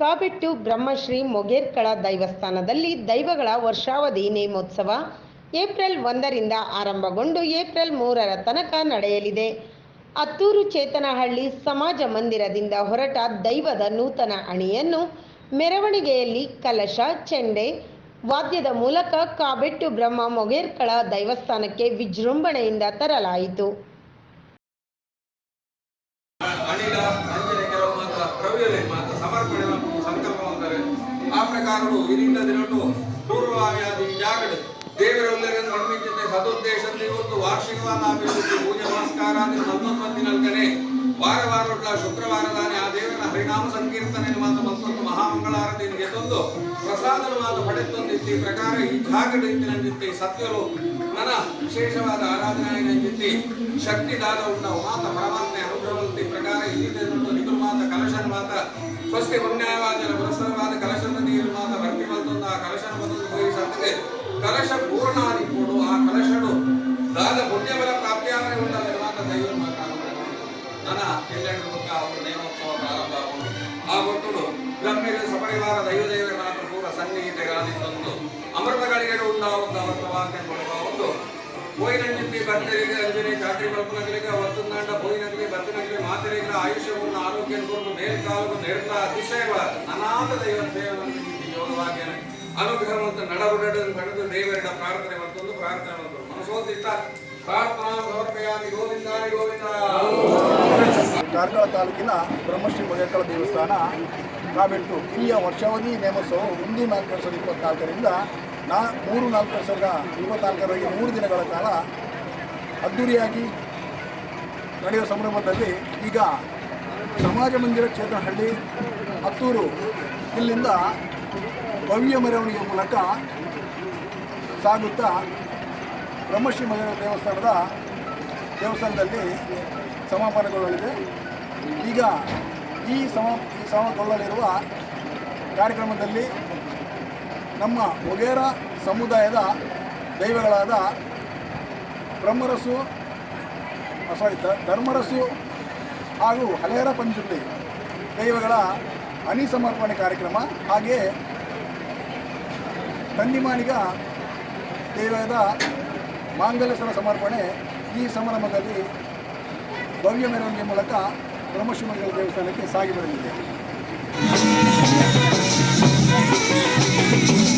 ಕಾಬೆಟ್ಟು Brahmashri ಮೊಗೇರ್ಕಳ ದೈವಸ್ಥಾನದಲ್ಲಿ ದೈವಗಳ ವರ್ಷಾವಧಿ ನೇಮೋತ್ಸವ April ಒಂದರಿಂದ ಆರಂಭಗೊಂಡು April ಮೂರರ ತನಕ ನಡೆಯಲಿದೆ. ಅತ್ತೂರು ಚೇತನಹಳ್ಳಿ ಸಮಾಜ ಮಂದಿರದಿಂದ ಹೊರಟ ದೈವದ ನೂತನ ಅಣಿಯನ್ನು ಮೆರವಣಿಗೆಯಲ್ಲಿ ಕಲಶ, ಚೆಂಡೆ, ವಾದ್ಯದ ಮೂಲಕ ಕಾಬೆಟ್ಟು ಬ್ರಹ್ಮ ಮೊಗೇರ್ಕಳ ದೈವಸ್ಥಾನಕ್ಕೆ ವಿಜೃಂಭಣೆಯಿಂದ ತರಲಾಯಿತು ಅನಿಲ ಅಂಜನೆ ಕೆಲವು ಮಾತ್ರ ದ್ರವ್ಯಲೆ ಮಾತ್ರ ಸಮರ್ಪಣೆ ಮತ್ತು ಸಂಕಲ್ಪ ಮಾಡ್ತಾರೆ ಆ ಪ್ರಕಾರವು ಇರಿಂದ ದಿನಟ್ಟು ಪೂರ್ವಭಾವಿಯಾದ ಈ ಜಾಗಡು ದೇವರೆಲ್ಲರೂ ನಿರ್ಮಿಸಿದ ಸದುದ್ದೇಶದಲ್ಲಿ ಇವತ್ತು ವಾರ್ಷಿಕವಾದ ಅಭಿವೃದ್ಧಿ ಪೂಜೆ, ನಮಸ್ಕಾರ ಹತ್ತೊಂಬತ್ತಿನಲ್ಕನೆ ವಾರ ವಾರ ಶುಕ್ರವಾರದಾನೆ ಆ ದೇವರ ಹರಿನಾಮ ಸಂಕೀರ್ತನೆ ಮಾತು ಮತ್ತೊಂದು ಮಹಾಮಂಗಳಾರತಿಯನ್ನು ಗೆದ್ದೊಂದು ಪ್ರಸಾದನ ಮಾತು ಪಡೆತೊಂದಿತ್ತು ಈ ಪ್ರಕಾರ ಈ ಜಾಗಡು ಇತ್ತಿನಂದಿತ್ತು ಸತ್ಯರು ನನ್ನ ವಿಶೇಷವಾದ ಆರಾಧನೆ ಶಕ್ತಿದಾದ ಉಂಟವು ಮಾತ ಪರಮಾತ್ಮೆ ಅನುಗ್ರಹವಂತಿ ಪ್ರಕಾರ ಇಲ್ಲಿ ನಿಗುರು ಮಾತ ಕಲಶನ ಮಾತ ಸ್ವಸ್ತಿ ಪುಣ್ಯವಾಚನ ಪುರಸ್ಸರವಾದ ಕಲಶದ ಮಾತ್ರ ಭಕ್ತಿ ಬಂದೊಂದು ಆ ಕಲಶನ ಬಂದು ಉಪಯೋಗಿಸುತ್ತದೆ ಕಲಶ ಪೂರ್ಣಾದಿ ಕೊಡು ಆ ಕಲಶಡು ದಾದ ಪುಣ್ಯಬಲ ಪ್ರಾಪ್ತಿಯಾದರೆ ಉಂಟಾದ ಮಾತ್ರ ದೈವ ನನ್ನ ಎಲ್ಲೆಂಟು ಮುಖ ಅವರು ನೇಮೋತ್ಸವ ಪ್ರಾರಂಭ ಆ ಭಕ್ತರು ಗಮ್ಯದ ಸಪರಿವಾರ ದೈವ ದೇವರ ಮಾತ್ರ ಪೂರ್ವ ಸನ್ನಿಹಿತೆಗಳಾದಿ ತಂದು ಅಮೃತಗಳಿಗೆ ಉಂಟಾಗುತ್ತಾ ಬೋಯಿನಂಜಿಪ್ಪಿ ಬರ್ತೇವೆ ಅಂಜನೆ ಜಾತ್ರೆ ಕಲ್ಪನಗಳಿಗೆ ಒತ್ತುಂದಾಂಡ ಬೋಯಿನಗಲಿ ಭತ್ತನಗಲಿ ಮಾತಿರೆಗಳ ಆಯುಷ್ಯವನ್ನು ಆರೋಗ್ಯವನ್ನು ಮೇಲ್ಕಾಲವನ್ನು ನೆರಳ ಅತಿಶಯವಾದ ಅನಾಥ ದೈವ ಸೇವೆಯನ್ನು ಯೋಗವಾಗಿ ಅನುಗ್ರಹವಂತ ನಡವರಡನ್ನು ನಡೆದು ದೇವರಿಡ ಪ್ರಾರ್ಥನೆ ಮತ್ತೊಂದು ಪ್ರಾರ್ಥನೆ ಮತ್ತೊಂದು. ಮನಸೋದಿತ ಪ್ರಾರ್ಥನಾ ಸಮರ್ಪಯಾಮಿ ಗೋವಿಂದ ಗೋವಿಂದ. ಕಾರ್ಕಳ ತಾಲೂಕಿನ ಬ್ರಹ್ಮಶ್ರೀ ಮೊಗೇಕಳ ದೇವಸ್ಥಾನ ಕಾಬೆಟ್ಟು ಇಲ್ಲಿಯ ವರ್ಷಾವಧಿ ನೇಮೋತ್ಸವ ಒಂದೇ ನಾಲ್ಕು ಸಾವಿರದ ಇಪ್ಪತ್ನಾಲ್ಕರಿಂದ ನಾ ಮೂರು ನಾಲ್ಕು ಸಾವಿರದ ಇಪ್ಪತ್ನಾಲ್ಕರವರೆಗೆ ಮೂರು ದಿನಗಳ ಕಾಲ ಅದ್ದೂರಿಯಾಗಿ ನಡೆಯುವ ಸಂಭ್ರಮದಲ್ಲಿ ಈಗ ಸಮಾಜ ಮಂದಿರ ಚೇತನಹಳ್ಳಿ ಹತ್ತೂರು ಇಲ್ಲಿಂದ ಭವ್ಯ ಮೆರವಣಿಗೆ ಮೂಲಕ ಸಾಗುತ್ತಾ ಬ್ರಹ್ಮಶ್ರೀ ಮಗನ ದೇವಸ್ಥಾನದ ದೇವಸ್ಥಾನದಲ್ಲಿ ಸಮಾಪನಗೊಳ್ಳಲಿದೆ. ಈಗ ಈ ಸಮ ಸಮಾಪನಗೊಳ್ಳಲಿರುವ ಕಾರ್ಯಕ್ರಮದಲ್ಲಿ ನಮ್ಮ ಒಗೇರ ಸಮುದಾಯದ ದೈವಗಳಾದ ಬ್ರಹ್ಮರಸು ಸಾರಿ ಧರ್ಮರಸು ಹಾಗೂ ಹಲೇರ ಪಂಚುಲಿ ದೈವಗಳ ಹನಿ ಸಮರ್ಪಣೆ ಕಾರ್ಯಕ್ರಮ ಹಾಗೆಯೇ ತಂದಿಮಾನಿಗ ದೈವದ ಮಾಂಗಲ್ಯಸರ ಸಮರ್ಪಣೆ ಈ ಸಮಾರಂಭದಲ್ಲಿ ಭವ್ಯ ಮೆರವಣಿಗೆ ಮೂಲಕ ಬ್ರಹ್ಮಶಿವಮಂಗಲ ದೇವಸ್ಥಾನಕ್ಕೆ ಸಾಗಿ ಬರಲಿದೆ. Thank you.